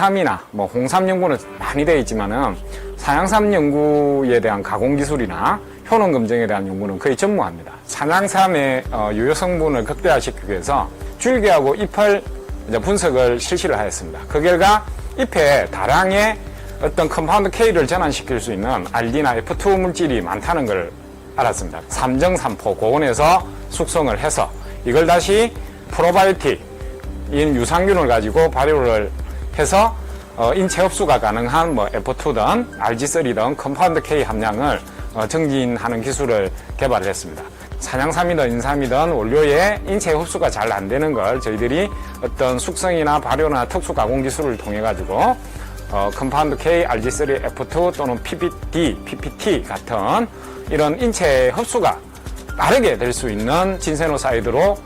인삼이나 뭐 홍삼 연구는 많이 되어 있지만은 산양삼 연구에 대한 가공 기술이나 효능 검증에 대한 연구는 거의 전무합니다. 산양삼의 어, 유효 성분을 극대화시키기 위해서 줄기하고 잎을 분석을 실시를 하였습니다. 그 결과 잎에 다량의 어떤 컴파운드 K를 전환시킬 수 있는 RD나 F2 물질이 많다는 걸 알았습니다. 삼정삼포 고온에서 숙성을 해서 이걸 다시 프로바이오틱 인 유산균을 가지고 발효를 해서 어, 인체 흡수가 가능한 뭐 F2든 RG3든 컴파운드 K 함량을 어, 증진하는 기술을 개발을 했습니다. 산양삼이든 인삼이든 원료에 인체 흡수가 잘 안 되는 걸 저희들이 어떤 숙성이나 발효나 특수 가공 기술을 통해 가지고 어, 컴파운드 K, RG3, F2 또는 PPD, PPT 같은 이런 인체 흡수가 빠르게 될 수 있는 진세노사이드로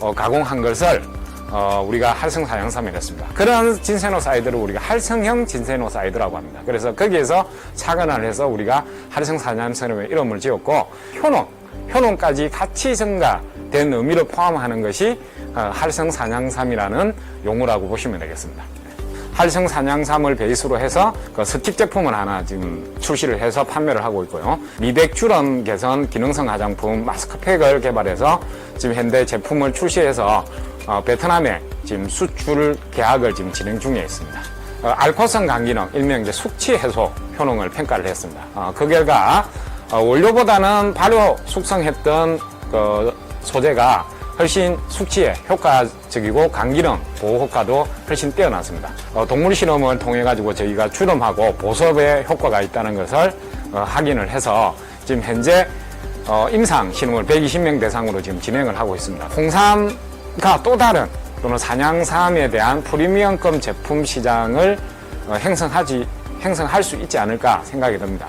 어, 가공한 것을 어, 우리가 활성산양삼이라 했습니다. 그런 진세노사이드를 우리가 활성형 진세노사이드라고 합니다. 그래서 거기에서 착안을 해서 우리가 활성산양삼의 이름을 지었고 효능, 효능까지 같이 증가된 의미를 포함하는 것이 어, 활성산양삼이라는 용어라고 보시면 되겠습니다. 활성산양삼을 베이스로 해서 그 스틱 제품을 하나 지금 출시를 해서 판매를 하고 있고요. 미백 출원 개선 기능성 화장품 마스크팩을 개발해서 지금 현대 제품을 출시해서 어, 베트남에 지금 수출 계약을 지금 진행 중에 있습니다. 어, 알코올성 감기능, 일명 이제 숙취 해소 효능을 평가를 했습니다. 어, 그 결과 어, 원료보다는 발효 숙성했던 그 소재가 훨씬 숙취에 효과적이고 감기능 보호 효과도 훨씬 뛰어났습니다. 어, 동물 실험을 통해 가지고 저희가 주름하고 보습에 효과가 있다는 것을 어, 확인을 해서 지금 현재 어, 임상 실험을 120명 대상으로 지금 진행을 하고 있습니다. 홍삼과 또 다른 또는 산양삼에 대한 프리미엄급 제품 시장을 어, 형성하지 형성할 수 있지 않을까 생각이 듭니다.